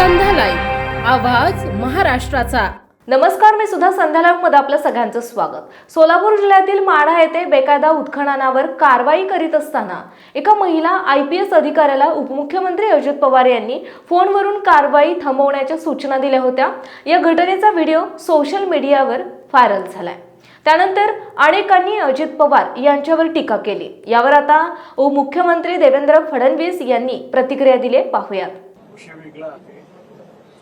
आवाज महाराष्ट्राचा. नमस्कार मी सुद्धा संध्यालामध्ये आपलं सगळ्यांचं स्वागत. सोलापूर जिल्ह्यातील माढा येथे बेकायदा उत्खननावर कारवाई करीत असताना एका महिला आय पी एस अधिकाऱ्याला उपमुख्यमंत्री अजित पवार यांनी फोनवरून कारवाई थांबवण्याच्या सूचना दिल्या होत्या. या घटनेचा व्हिडिओ सोशल मीडियावर व्हायरल झालाय. त्यानंतर अनेकांनी अजित पवार यांच्यावर टीका केली. यावर आता उपमुख्यमंत्री देवेंद्र फडणवीस यांनी प्रतिक्रिया दिली पाहूयात.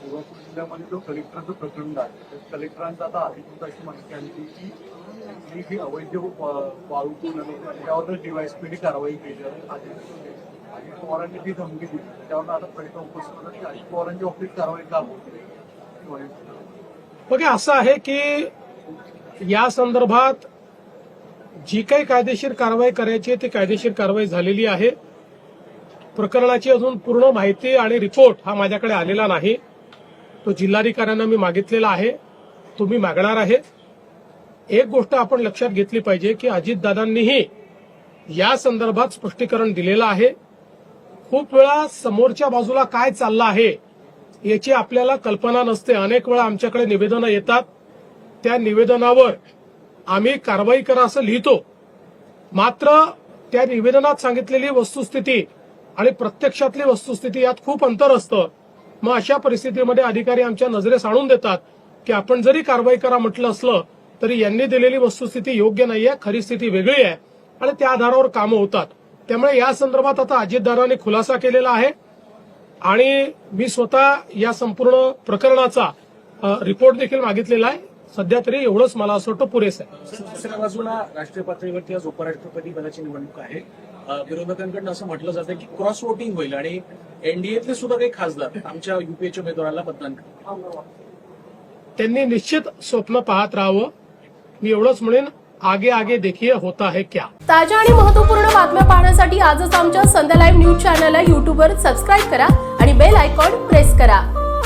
विषय सोलापूर जिल्ह्यामध्ये जो कलेक्टरचं प्रकरण आहे त्या कलेक्टरांचा आता अधिकृत अशी माहिती आली की ही जी अवैध वा- वाळू पूर्ण त्यावर डीवायएसपीने कारवाई केली आहे अजित अजित पवारांनी ती धमकी दिली त्यावर आता प्रश्न उपस्थित होता की अजित पवारांच्या बाबतीत कारवाई का होती? बघा असं आहे की या संदर्भात जी काही कायदेशीर कारवाई करायची आहे ती कायदेशीर कारवाई झालेली आहे. प्रकरणाची अजून पूर्ण माहिती आणि रिपोर्ट हा माझ्याकडे आलेला नाही. तो जिल्हाधिकाऱ्यांना मी मागितलेला आहे. तुम्ही मागणार आहे. एक गोष्ट आपण लक्षात घेतली पाहिजे की अजितदादांनीही या संदर्भात स्पष्टीकरण दिलेलं आहे. खूप वेळा समोरच्या बाजूला काय चाललं आहे याची आपल्याला कल्पना नसते. अनेक वेळा आमच्याकडे निवेदनं येतात. त्या निवेदनावर आम्ही कारवाई करा असं लिहितो. मात्र त्या निवेदनात सांगितलेली वस्तुस्थिती आणि प्रत्यक्षातली वस्तुस्थिती यात खूप अंतर असतं. मग अशा परिस्थितीमध्ये अधिकारी आमच्या नजरेस आणून देतात की आपण जरी कारवाई करा म्हटलं असलं तरी यांनी दिलेली वस्तुस्थिती योग्य नाहीये खरी स्थिती वेगळी आहे आणि त्या आधारावर कामं होतात. त्यामुळे या संदर्भात आता अजितदारांनी खुलासा केलेला आहे आणि मी स्वतः या संपूर्ण प्रकरणाचा रिपोर्ट देखील मागितलेला आहे. सध्या तरी एवढंच मला असं वाटतं पुरेसं आहे. दुसऱ्या बाजूला राष्ट्रीय पातळीवरती आज उपराष्ट्रपती पदाची निवडणूक आहे. विरोधकांकडून असं म्हटलं जातं की क्रॉस वोटिंग होईल आणि एनडीएतले सुद्धा काही खासदार आमच्या युपीएच्या उमेदवाराला मतदान त्यांनी निश्चित स्वप्न पाहत राहावं. मी एवढंच म्हणेन आगे आगे देखिए होता है क्या. ताज्या आणि महत्त्वपूर्ण बातम्या पाहण्यासाठी आजच आमच्या संध्या लाईव्ह न्यूज चॅनलला यूट्यूबवर सबस्क्राईब करा आणि बेल आयकॉन प्रेस करा.